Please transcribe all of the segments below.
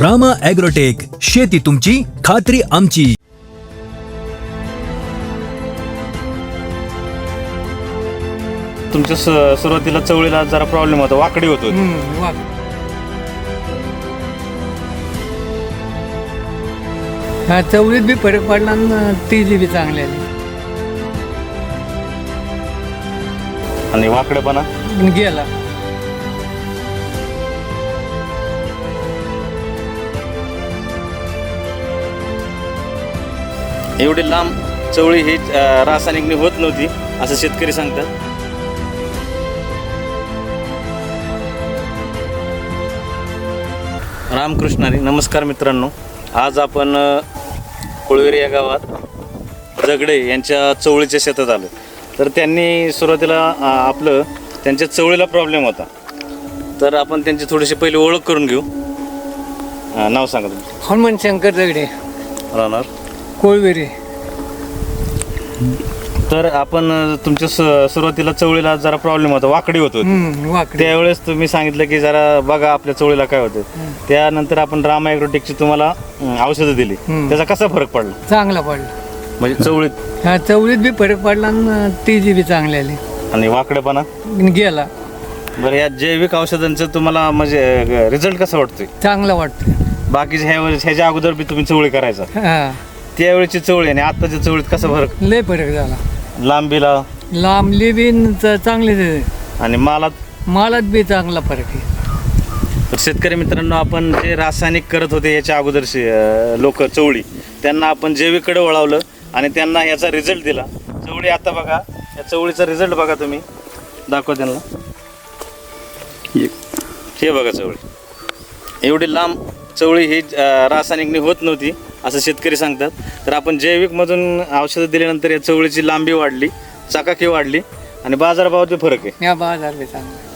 Rama agrotech शेती तुमची खात्री आमची. तुमच्या स- सुरुवातीला चवळीला जरा प्रॉब्लेम होता वाकडी होत. हा चवळीत बी फरक पडला आणि ती बी चांगली आली. आणि वाकडेपणा पण गेला. एवढी लांब चवळी ही रासायनिकने होत नव्हती असं शेतकरी सांगतात. रामकृष्णारी नमस्कार मित्रांनो. आज आपण कोळवेरी या गावात जगडे यांच्या चवळीच्या शेतात आलो. तर त्यांनी सुरुवातीला आपलं त्यांच्या चवळीला प्रॉब्लेम होता. तर आपण त्यांची थोडीशी पहिली ओळख करून घेऊ. नाव सांगा तुमचं हनुमान शंकर दगडे. राहणार? कोळवेरी. तर आपण तुमच्या स- सुरुवातीला चवळीला जरा प्रॉब्लेम होता वाकडी होत होती. हम्म, वाकडी. त्यावेळेस तुम्ही सांगितलं की जरा बघा आपल्या चवळीला काय होतं त्यानंतर आपण राम ॲग्रोटेकची तुम्हाला अं, औषधं दिली. हम्म. त्याचा कसा फरक पडला? चांगला पडला. म्हणजे चवळीत? हा चवळीत बी फरक पडला आणि ती बी चांगली आली. आणि वाकडेपणा? पण गेला. बरं या जैविक औषधांचं तुम्हाला म्हणजे रिझल्ट कसा वाटतोय? चांगला वाटतं बाकीच्या ह्या ह्याच्या अगोदर बी तुम्ही चवळी करायचा. हा. त्यावेळेची चवळी आणि आत्ताच्या चवळीत कसा फरक? लय फरक झाला. लांबीला? लांबली बी चांगली. आणि मालात? मालात बी चांगला फरक आहे. शेतकरी मित्रांनो आपण जे रासायनिक करत होते याच्या अगोदर लोक चवळी त्यांना आपण जैविककडे वळवलं आणि त्यांना याचा रिझल्ट दिला. चवळी आता बघा या चवळीचा रिझल्ट बघा तुम्ही. दाखवा त्यांना. हे बघा चवळी. एवढी लांब चवळी ही अं, रासायनिकने होत नव्हती. असं शेतकरी सांगतात. तर आपण जैविकमधून औषधं दिल्यानंतर या चवळीची लांबी वाढली चकाकी वाढली आणि बाजारभावात बी फरक आहे. या बाजार बी चांगला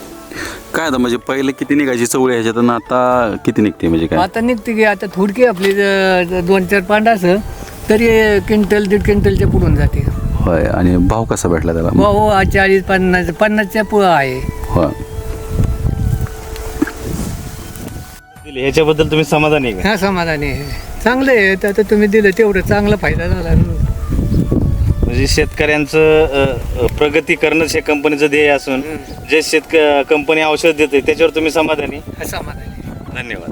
काय आता म्हणजे पहिले किती निघायची चवळी ह्याच्यात आणि आता किती निघते म्हणजे काय? आता निघते की आता थोडकी आपली ज- ज- दोन चार पांडा असं तरी क्विंटल दीड क्विंटलच्या पुढून जाते. होय आणि भाव कसा भेटला त्याला? हो हो आज चाळीस पन्नास पन्नासच्या पुढं आहे. होय. दिली. ह्याच्याबद्दल तुम्ही समाधानी आहे का? हा समाधानी आहे. चांगलं आहे. तर आता तुम्ही दिलं तेवढं चांगला फायदा झाला. म्हणजे शेतकऱ्यांचं अ, अ, प्रगती करणंच हे कंपनीचं ध्येय असून जे शेतक कंपनी औषध देते त्याच्यावर तुम्ही समाधानी? हा समाधानी. आहे. धन्यवाद.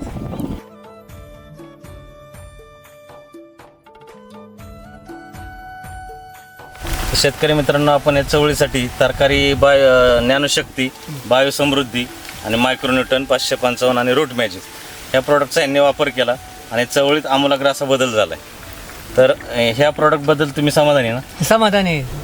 शेतकरी मित्रांनो आपण या चवळीसाठी तरकारी बाय अ, ज्ञानशक्ती बायोसमृद्धी आणि मायक्रोन्यूटन पाचशे पंचावन्न आणि रूट मॅजिक ह्या प्रॉडक्टचा यांनी वापर केला. आणि चवळीत आमूलाग्र असा बदल झाला आहे तर अ, ह्या प्रॉडक्टबद्दल तुम्ही समाधानी आहे ना? समाधानी आहे.